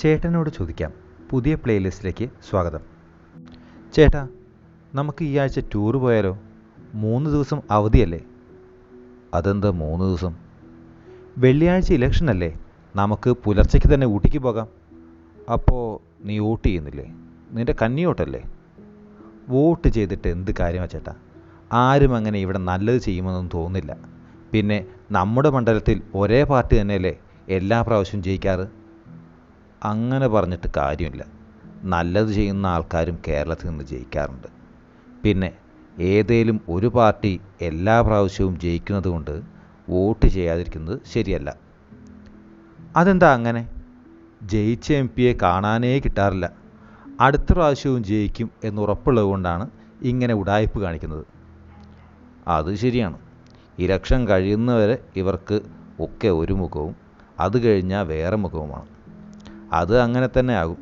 ചേട്ടനോട് ചോദിക്കാം. പുതിയ പ്ലേലിസ്റ്റിലേക്ക് സ്വാഗതം. ചേട്ടാ നമുക്ക് ഈ ആഴ്ച ടൂർ പോയാലോ? മൂന്ന് ദിവസം അവധിയല്ലേ? അതെന്താ മൂന്ന് ദിവസം? വെള്ളിയാഴ്ച ഇലക്ഷൻ അല്ലേ? നമുക്ക് പുലർച്ചയ്ക്ക് തന്നെ ഊട്ടിക്ക് പോകാം. അപ്പോൾ നീ വോട്ട് ചെയ്യുന്നില്ലേ? നിന്റെ കന്നിയോട്ടല്ലേ? വോട്ട് ചെയ്തിട്ട് എന്ത് കാര്യമാണ് ചേട്ടാ? ആരും അങ്ങനെ ഇവിടെ നല്ലത് ചെയ്യുമെന്നൊന്നും തോന്നുന്നില്ല. പിന്നെ നമ്മുടെ മണ്ഡലത്തിൽ ഒരേ പാർട്ടി തന്നെയല്ലേ എല്ലാ പ്രാവശ്യവും ജയിക്കാറ്? അങ്ങനെ പറഞ്ഞിട്ട് കാര്യമില്ല. നല്ലത് ചെയ്യുന്ന ആൾക്കാരും കേരളത്തിൽ നിന്ന് ജയിക്കാറുണ്ട്. പിന്നെ ഏതേലും ഒരു പാർട്ടി എല്ലാ പ്രാവശ്യവും ജയിക്കുന്നത് കൊണ്ട് വോട്ട് ചെയ്യാതിരിക്കുന്നത് ശരിയല്ല. അതെന്താ അങ്ങനെ? ജയിച്ച എം പിയെ കാണാനേ കിട്ടാറില്ല. അടുത്ത പ്രാവശ്യവും ജയിക്കും എന്നുറപ്പുള്ളത് കൊണ്ടാണ് ഇങ്ങനെ ഉടായ്പ് കാണിക്കുന്നത്. അത് ശരിയാണ്. ഇലക്ഷൻ കഴിയുന്നവരെ ഇവർക്ക് ഒക്കെ ഒരു മുഖവും അത് കഴിഞ്ഞാൽ വേറെ മുഖവുമാണ്. അത് അങ്ങനെ തന്നെ ആകും.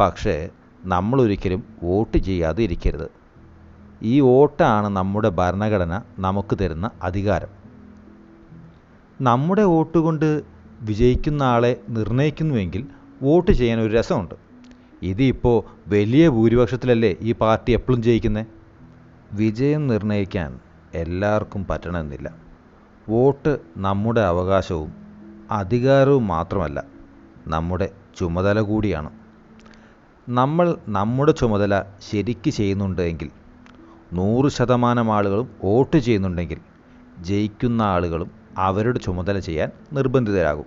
പക്ഷേ നമ്മൾ ഒരിക്കലും വോട്ട് ചെയ്യാതെ ഇരിക്കരുത്. ഈ വോട്ടാണ് നമ്മുടെ ഭരണഘടന നമുക്ക് തരുന്ന അധികാരം. നമ്മുടെ വോട്ട് കൊണ്ട് വിജയിക്കുന്ന ആളെ നിർണയിക്കുന്നുവെങ്കിൽ വോട്ട് ചെയ്യാൻ ഒരു രസമുണ്ട്. ഇതിപ്പോൾ വലിയ ഭൂരിപക്ഷത്തിലല്ലേ ഈ പാർട്ടി എപ്പോഴും ജയിക്കുന്നത് വിജയം നിർണയിക്കാൻ എല്ലാവർക്കും പറ്റണമെന്നില്ല. വോട്ട് നമ്മുടെ അവകാശവും അധികാരവും മാത്രമല്ല. നമ്മുടെ ചുമതല കൂടിയാണ്. നമ്മൾ നമ്മുടെ ചുമതല ശരിക്ക് ചെയ്യുന്നുണ്ടെങ്കിൽ നൂറ് ശതമാനം ആളുകളും വോട്ട് ചെയ്യുന്നുണ്ടെങ്കിൽ ജയിക്കുന്ന ആളുകളും അവരുടെ ചുമതല ചെയ്യാൻ നിർബന്ധിതരാകും.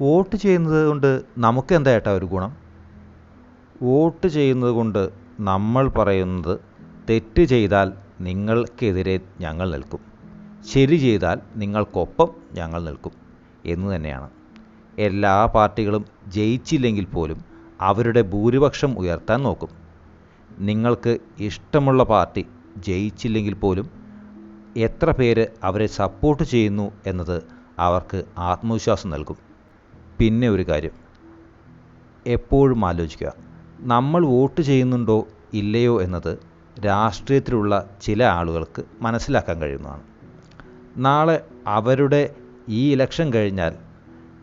വോട്ട് ചെയ്യുന്നത് കൊണ്ട് നമുക്ക് എന്താ ഏട്ടാ ഒരു ഗുണം? വോട്ട് ചെയ്യുന്നത് കൊണ്ട് നമ്മൾ പറയുന്നത് തെറ്റ് ചെയ്താൽ നിങ്ങൾക്കെതിരെ ഞങ്ങൾ നിൽക്കും. ശരി ചെയ്താൽ നിങ്ങൾക്കൊപ്പം ഞങ്ങൾ നിൽക്കും എന്ന് തന്നെയാണ്. എല്ലാ പാർട്ടികളും ജയിച്ചില്ലെങ്കിൽ പോലും അവരുടെ ഭൂരിപക്ഷം ഉയർത്താൻ നോക്കും. നിങ്ങൾക്ക് ഇഷ്ടമുള്ള പാർട്ടി ജയിച്ചില്ലെങ്കിൽ പോലും എത്ര പേര് അവരെ സപ്പോർട്ട് ചെയ്യുന്നു എന്നത് അവർക്ക് ആത്മവിശ്വാസം നൽകും. പിന്നെ ഒരു കാര്യം. എപ്പോഴും ആലോചിക്കുക. നമ്മൾ വോട്ട് ചെയ്യുന്നുണ്ടോ ഇല്ലയോ എന്നത് രാഷ്ട്രീയത്തിലുള്ള ചില ആളുകൾക്ക് മനസ്സിലാക്കാൻ കഴിയുന്നതാണ്. നാളെ അവരുടെ ഈ ഇലക്ഷൻ കഴിഞ്ഞാൽ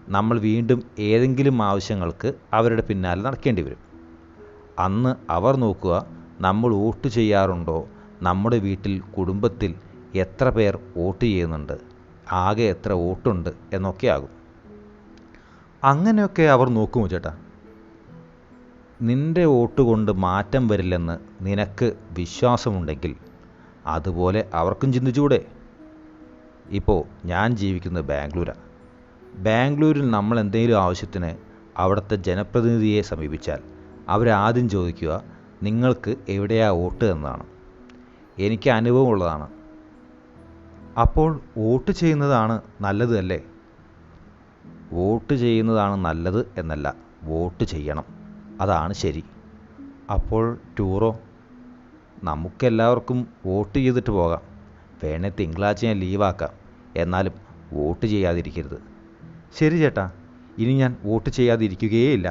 നമ്മൾ വീണ്ടും ഏതെങ്കിലും ആവശ്യങ്ങൾക്ക് അവരുടെ പിന്നാലെ നടക്കേണ്ടി വരും. അന്ന് അവർ നോക്കുക നമ്മൾ വോട്ട് ചെയ്യാറുണ്ടോ? നമ്മുടെ വീട്ടിൽ കുടുംബത്തിൽ എത്ര പേർ വോട്ട് ചെയ്യുന്നുണ്ട്? ആകെ എത്ര വോട്ടുണ്ട് എന്നൊക്കെ ആകും അങ്ങനെയൊക്കെ അവർ നോക്കുമോ ചേട്ടാ. നിന്റെ വോട്ട് കൊണ്ട് മാറ്റം വരില്ലെന്ന് നിനക്ക് വിശ്വാസമുണ്ടെങ്കിൽ അതുപോലെ അവർക്കും ചിന്തിച്ചുകൂടെ? ഇപ്പോൾ ഞാൻ ജീവിക്കുന്നത് ബാംഗ്ലൂരാണ് ബാംഗ്ലൂരിൽ നമ്മൾ എന്തെങ്കിലും ആവശ്യത്തിന് അവിടുത്തെ ജനപ്രതിനിധിയെ സമീപിച്ചാൽ അവരാദ്യം ചോദിക്കുക നിങ്ങൾക്ക് എവിടെയാ വോട്ട് എന്നാണ് എനിക്ക് അനുഭവമുള്ളതാണ് അപ്പോൾ വോട്ട് ചെയ്യുന്നതാണ് നല്ലത് അല്ലേ? വോട്ട് ചെയ്യുന്നതാണ് നല്ലത് എന്നല്ല വോട്ട് ചെയ്യണം. അതാണ് ശരി. അപ്പോൾ ടൂറോ? നമുക്കെല്ലാവർക്കും വോട്ട് ചെയ്തിട്ട് പോകാം. വേണേ തിങ്കളാഴ്ച ഞാൻ ലീവാക്കാം. എന്നാലും വോട്ട് ചെയ്യാതിരിക്കരുത്. ശരി ചേട്ടാ ഇനി ഞാൻ വോട്ട് ചെയ്യാതിരിക്കുകയേ ഇല്ല